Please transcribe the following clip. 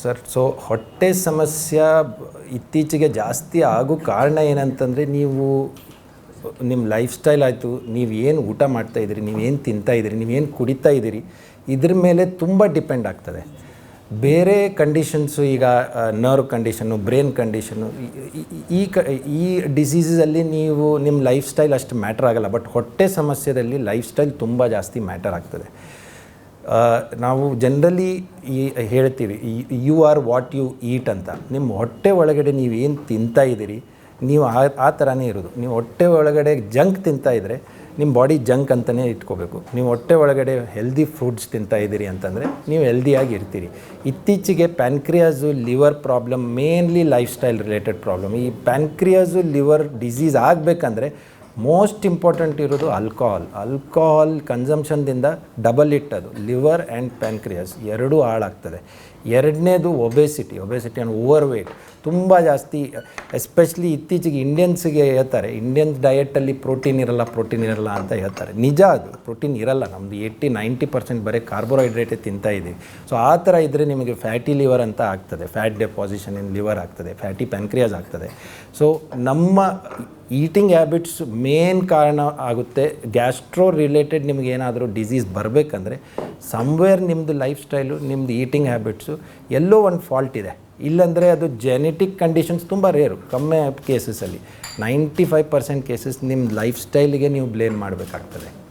Sir so ಹೊಟ್ಟೆ ಸಮಸ್ಯೆ ಇತ್ತೀಚೆಗೆ ಜಾಸ್ತಿ ಆಗೋ ಕಾರಣ ಏನಂತಂದರೆ ನೀವು ನಿಮ್ಮ ಲೈಫ್ ಸ್ಟೈಲ್ ಆಯಿತು, ನೀವು ಏನು ಊಟ ಮಾಡ್ತಾ ಇದ್ದೀರಿ ನೀವೇನು ಏನು ತಿಂತಾ ಇದ್ದೀರಿ, ನೀವು ಏನು ಕುಡಿತಾ ಇದ್ದೀರಿ, ಇದ್ರ ಮೇಲೆ ತುಂಬ ಡಿಪೆಂಡ್ ಆಗ್ತದೆ. ಬೇರೆ ಕಂಡೀಷನ್ಸು ಈಗ ನರ್ವ್ ಕಂಡೀಷನ್ನು ಬ್ರೈನ್ ಕಂಡೀಷನ್ನು ಈ ಕ ಈ ಡಿಸೀಸಲ್ಲಿ ನೀವು ನಿಮ್ಮ ಲೈಫ್ ಸ್ಟೈಲ್ ಅಷ್ಟು ಮ್ಯಾಟ್ರ್ ಆಗಲ್ಲ ಬಟ್ ಹೊಟ್ಟೆ ಸಮಸ್ಯೆದಲ್ಲಿ ಲೈಫ್ ಸ್ಟೈಲ್ ತುಂಬ ಜಾಸ್ತಿ ಮ್ಯಾಟರ್ ಆಗ್ತದೆ. ನಾವು ಜನರಲಿ ಈ ಹೇಳ್ತೀವಿ you are what you eat ಅಂತ. ನಿಮ್ಮ ಹೊಟ್ಟೆ ಒಳಗಡೆ ಏನು ತಿಂತಾ ಇದ್ದೀರಿ, ನೀವು ಆ ಆ ಥರನೇ ಇರೋದು. ನೀವು ಹೊಟ್ಟೆ ಒಳಗಡೆ ಜಂಕ್ ತಿಂತಾ ಇದ್ದರೆ ನಿಮ್ಮ ಬಾಡಿ ಜಂಕ್ ಅಂತಲೇ ಇಟ್ಕೋಬೇಕು. ನೀವು ಹೊಟ್ಟೆ ಒಳಗಡೆ ಹೆಲ್ದಿ ಫ್ರೂಟ್ಸ್ ತಿಂತಾ ಇದ್ದೀರಿ ಅಂತಂದರೆ, ನೀವು ಹೆಲ್ದಿಯಾಗಿ ಇರ್ತೀರಿ. ಇತ್ತೀಚೆಗೆ pancreas liver problem mainly life style related problem ಈ ಪ್ಯಾನ್ಕ್ರಿಯಾಸು ಲಿವರ್ ಡಿಸೀಸ್ ಆಗಬೇಕಂದ್ರೆ ಮೋಸ್ಟ್ ಇಂಪಾರ್ಟೆಂಟ್ ಇರೋದು ಆಲ್ಕೋಹಾಲ್ ಆಲ್ಕೋಹಾಲ್ ಕನ್ಸಂಪ್ಷನ್ದಿಂದ ಡಬಲ್ ಇಟ್ ಅದು. ಲಿವರ್ ಆ್ಯಂಡ್ ಪ್ಯಾನ್ಕ್ರಿಯಸ್ ಎರಡೂ ಹಾಳಾಗ್ತದೆ. ಎರಡನೇದು obesity obesity and overweight ತುಂಬ ಜಾಸ್ತಿ ಎಸ್ಪೆಷಲಿ ಇತ್ತೀಚೆಗೆ ಇಂಡಿಯನ್ಸ್ಗೆ ಹೇಳ್ತಾರೆ. ಇಂಡಿಯನ್ಸ್ ಡಯೆಟಲ್ಲಿ ಪ್ರೋಟೀನ್ ಇರಲ್ಲ ಪ್ರೋಟೀನ್ ಇರಲ್ಲ ಅಂತ ಹೇಳ್ತಾರೆ. ನಿಜ ಅದು. ಪ್ರೋಟೀನ್ ಇರಲ್ಲ. ನಮ್ಮದು ಏಯ್ಟಿ ನೈಂಟಿ ಪರ್ಸೆಂಟ್ ಬರೀ ಕಾರ್ಬೋಹೈಡ್ರೇಟೇ ತಿಂತಾ ಇದ್ದೀವಿ. ಸೊ ಆ ಥರ ಇದ್ದರೆ ನಿಮಗೆ ಫ್ಯಾಟಿ ಲಿವರ್ ಅಂತ ಆಗ್ತದೆ. ಫ್ಯಾಟ್ ಡೆಪಾಸಿಷನ್ ಇನ್ ಲಿವರ್ ಆಗ್ತದೆ. ಫ್ಯಾಟಿ ಪ್ಯಾನ್ಕ್ರಿಯಾಸ್ ಆಗ್ತದೆ. ಸೊ ನಮ್ಮ ಈಟಿಂಗ್ ಹ್ಯಾಬಿಟ್ಸ್ ಮೇನ್ ಕಾರಣ ಆಗುತ್ತೆ. ಗ್ಯಾಸ್ಟ್ರೋ ರಿಲೇಟೆಡ್ ನಿಮ್ಗೆ ಏನಾದರೂ ಡಿಸೀಸ್ ಬರಬೇಕಂದ್ರೆ ಸಮ್ವೇರ್ ನಿಮ್ಮದು ಲೈಫ್ ಸ್ಟೈಲು ನಿಮ್ಮದು ಈಟಿಂಗ್ ಹ್ಯಾಬಿಟ್ಸು ಎಲ್ಲೋ ಒಂದು ಫಾಲ್ಟ್ ಇದೆ. ಇಲ್ಲಾಂದರೆ ಅದು ಜೆನೆಟಿಕ್ ಕಂಡೀಷನ್ಸ್ ತುಂಬ ರೇರು ಕಮ್ಮಿ ಕೇಸಸಲ್ಲಿ ನೈಂಟಿ ಫೈವ್ ಪರ್ಸೆಂಟ್ ಕೇಸಸ್ ನಿಮ್ಮ ಲೈಫ್ ಸ್ಟೈಲಿಗೆ ನೀವು ಬ್ಲೇಮ್ ಮಾಡಬೇಕಾಗ್ತದೆ.